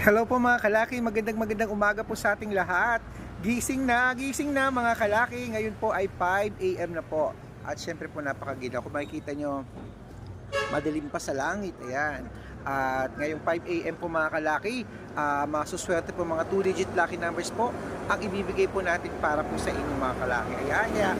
Hello po mga kalaki, magandang magandang umaga po sa ating lahat. Gising na, gising na mga kalaki. Ngayon po ay 5 a.m. na po. At syempre po napakaganda. Kung makikita nyo, madilim pa sa langit. Ayan. At ngayong 5 a.m. po mga kalaki, uh, masuswerte po mga 2-digit lucky numbers po ang ibibigay po natin para po sa inyo mga kalaki. Ayan, kaya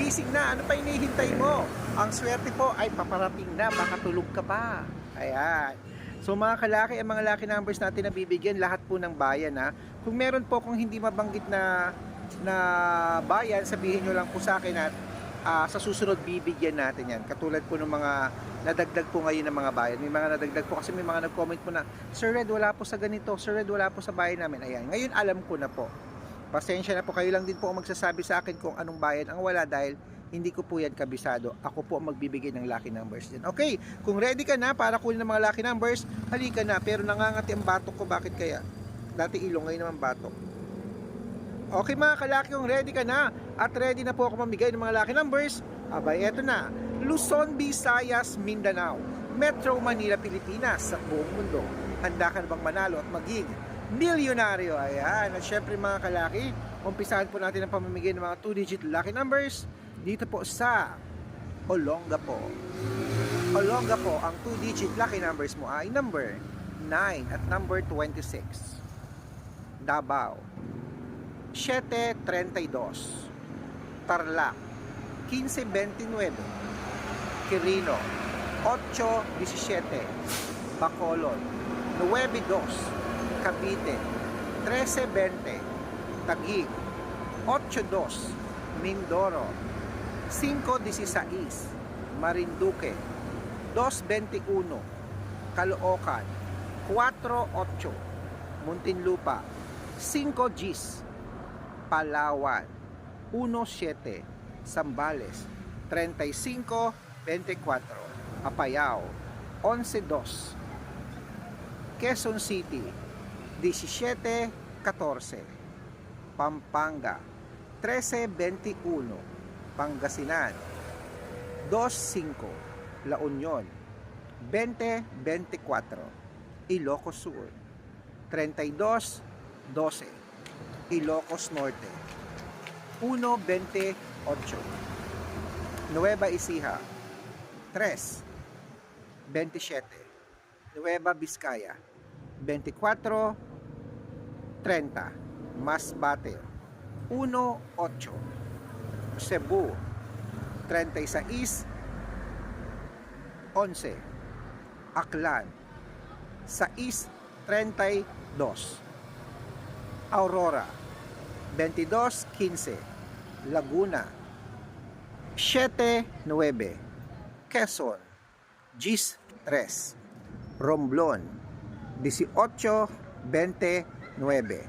gising na. Ano pa hinihintay mo? Ang swerte po ay paparating na. Baka tulog ka pa. Ayan. So mga kalaki, ang mga lucky numbers natin na bibigyan lahat po ng bayan ha. Kung meron po kung hindi mabanggit na na bayan, sabihin nyo lang po sa akin at ah, sa susunod bibigyan natin yan. Katulad po ng mga nadagdag po ngayon ng mga bayan. May mga nadagdag po kasi may mga nag-comment po na, Sir Red, wala po sa ganito. Sir Red, wala po sa bayan namin. Ayan, ngayon alam ko na po. Pasensya na po, kayo lang din po ang magsasabi sa akin kung anong bayan ang wala dahil hindi ko po yan kabisado. Ako po ang magbibigay ng lucky numbers din. Okay, kung ready ka na para kunin ng mga lucky numbers, halika na. Pero nangangati ang batok ko, bakit kaya? Dati ilong, ngayon naman batok. Okay mga kalaki, kung ready ka na at ready na po ako mamigay ng mga lucky numbers, abay eto na. Luzon, Visayas, Mindanao, Metro Manila, Pilipinas, sa buong mundo. Handa ka na bang manalo at maging milyonaryo? Ayan. At syempre mga kalaki, umpisahan po natin ang pamamigay ng mga 2-digit lucky numbers dito po sa Olongapo. Olongapo, ang 2-digit lucky numbers mo ay number 9 at number 26. Davao. 732. Tarlac. 1529. Quirino. 817. Bacolod. 92. Cavite. 1320. Taguig. 82. Mindoro. 516. Marinduque. 221. Caloocan. 48. Muntinlupa. 5 Gs. Palawan. 17. Sambales. 35. 24. Apayao. 11-2. Quezon City. 17-14. Pampanga. 13-21. Pangasinan. 2-5. La Union. 20-24. Ilocos Sur. 32 12. Ilocos Norte. 1.28. Nueva Ecija. 3. 27. Nueva Vizcaya. 24. 30. Masbate. 1.8. Cebu. 36. 11. Aklan. 6. 32. Aurora 22-15 Laguna 7-9 Quezon Gis 3 Romblon 18-29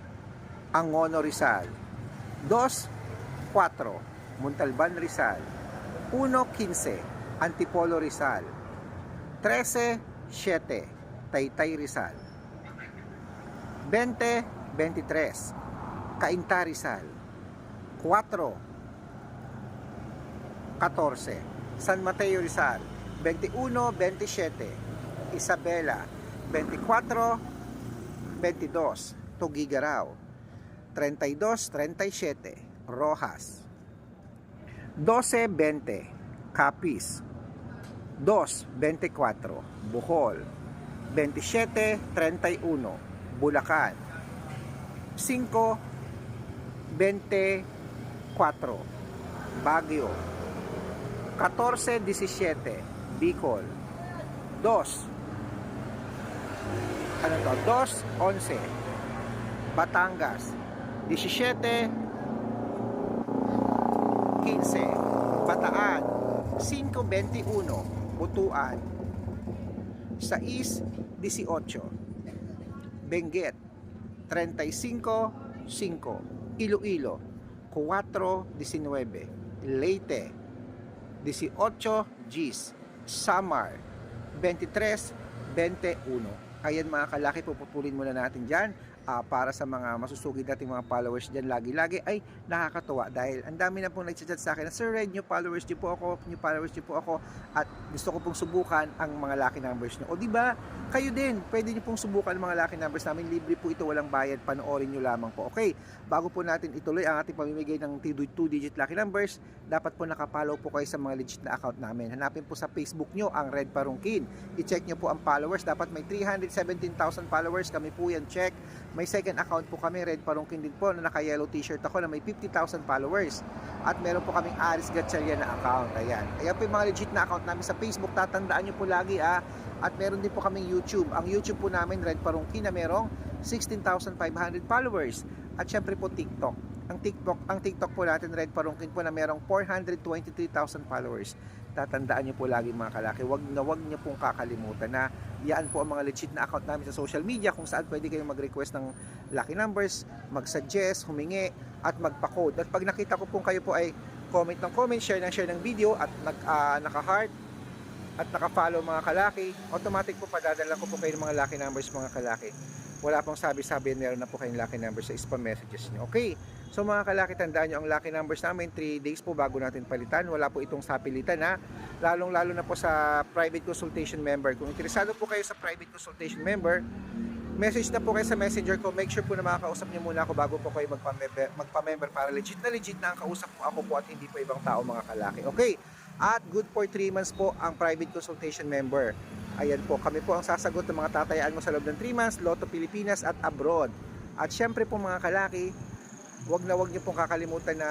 Angono Rizal 2-4 Montalban Rizal. 1-15 Antipolo Rizal. 13-7 Taytay Rizal. 20 23 Cainta Rizal. 4 14 San Mateo Rizal. 21 27 Isabela. 24 22 Tugigaraw. 32 37 Rojas 12 20 Capiz. 2 24 Bohol. 27 31 Bulacan. 5 24 Baguio. 14 17 Bicol. 2 ano to? 2 11 Batangas. 17 15 Bataan 5 21 Butuan. 6 18 Benguet 35-5 Iloilo 4-19 Leyte 18 Gs Samar 23-21 Ayan mga kalaki, puputulin muna natin dyan ah, para sa mga masusugid nating mga followers dyan lagi-lagi ay nakakatuwa dahil ang dami na pong nagchat sa akin na Sir Red, new followers niyo po ako, new followers niyo po ako at gusto ko pong subukan ang mga lucky numbers niyo. O di ba? Kayo din, pwede niyo pong subukan ang mga lucky numbers namin. Libre po ito, walang bayad. Panoorin niyo lamang po. Okay, bago po natin ituloy ang ating pamimigay ng 2-digit lucky numbers, dapat po nakapollow po kayo sa mga legit na account namin. Hanapin po sa Facebook nyo ang Red Parungkin. I-check nyo po ang followers. Dapat may 317,000 followers. Kami po yan, check. May second account po kami, Red Parungkin din po, na naka-yellow t-shirt ako na may 50,000 followers. At meron po kaming Aris Gatchalian na account. Ayan. Ayan po yung mga legit na account namin sa Facebook. Tatandaan nyo po lagi ah. At meron din po kaming YouTube. Ang YouTube po namin, Red Parungkin, na merong 16,500 followers. At syempre po TikTok. Ang TikTok, ang TikTok po natin, Red Parungkin po na merong 423,000 followers. Tatandaan niyo po lagi mga kalaki, wag na wag niyo pong kakalimutan na yan po ang mga legit na account namin sa social media kung saan pwede kayong mag-request ng lucky numbers, mag-suggest, humingi, at magpa-code. At pag nakita ko pong kayo po ay comment ng comment, share ng share ng video at nag, ah, naka-heart at naka-follow mga kalaki, automatic po padadala ko po kayo ng mga lucky numbers mga kalaki. Wala pong sabi-sabi, meron na po kayong lucky numbers sa spam messages niyo. Okay? So mga kalaki, tandaan nyo ang lucky numbers namin, 3 days po bago natin palitan. Wala po itong sapilitan ha. Lalong-lalo na po sa private consultation member. Kung interesado po kayo sa private consultation member, message na po kayo sa messenger ko. Make sure po na makakausap niyo muna ako bago po kayo magpa-member, magpa-member para legit na legit na ang kausap po ako po at hindi po ibang tao mga kalaki. Okay? At good for 3 months po ang private consultation member. Ayan po, kami po ang sasagot ng mga tatayaan mo sa loob ng 3 months, Lotto Pilipinas at abroad. At syempre po mga kalaki, wag na wag niyo pong kakalimutan na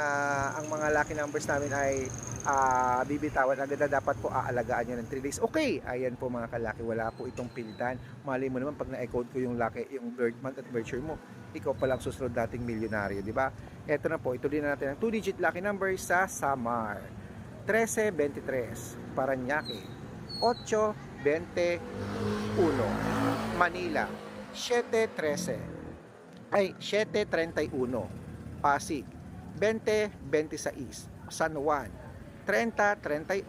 ang mga lucky numbers namin ay ah, bibitawan agad na dapat po aalagaan nyo ng 3 days. Okay, ayan po mga kalaki, wala po itong pilitan. Malay mo naman pag na-encode ko yung lucky, yung birth month at birth year mo, ikaw pa lang susunod dating milyonaryo, di ba? Eto na po, ituloy na natin ang 2-digit lucky number sa Samar. 1323, Paranaque. 821, Manila. 713, ay 731, Pasig. 2026, San Juan. 3038,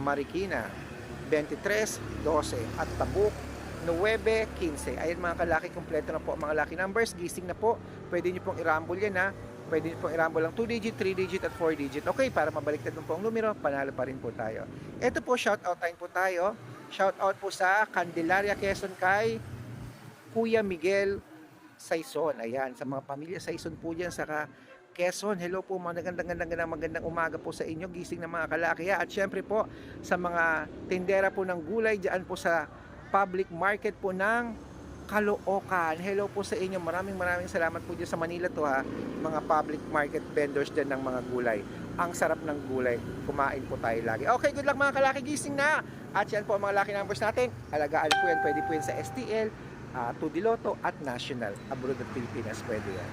Marikina. 2312 at Tabuk 915. Ayan mga kalaki, kompleto na po ang mga lucky numbers. Gising na po. Pwede nyo pong i-rumble yan ha. Pwede pong i-rumble lang 2 digit, 3 digit at 4 digit. Okay, para mabaliktad po ang numero, panalo pa rin po tayo. Ito po, shout out time po tayo. Shout out po sa Candelaria Quezon kay Kuya Miguel Saison. Ayan, sa mga pamilya Saison po dyan, saka Quezon. Hello po, mga magandang, magandang, magandang umaga po sa inyo. Gising ng mga kalaki. At syempre po, sa mga tindera po ng gulay, dyan po sa public market po ng Caloocan. Hello po sa inyo. Maraming maraming salamat po dyan sa Manila to ha. Mga public market vendors dyan ng mga gulay. Ang sarap ng gulay. Kumain po tayo lagi. Okay, good luck mga kalaki. Gising na. At yan po ang mga lucky numbers natin. Alagaan po yan. Pwede po yan sa STL, uh, 2 Diloto at National. Abroad at Pilipinas. Pwede yan.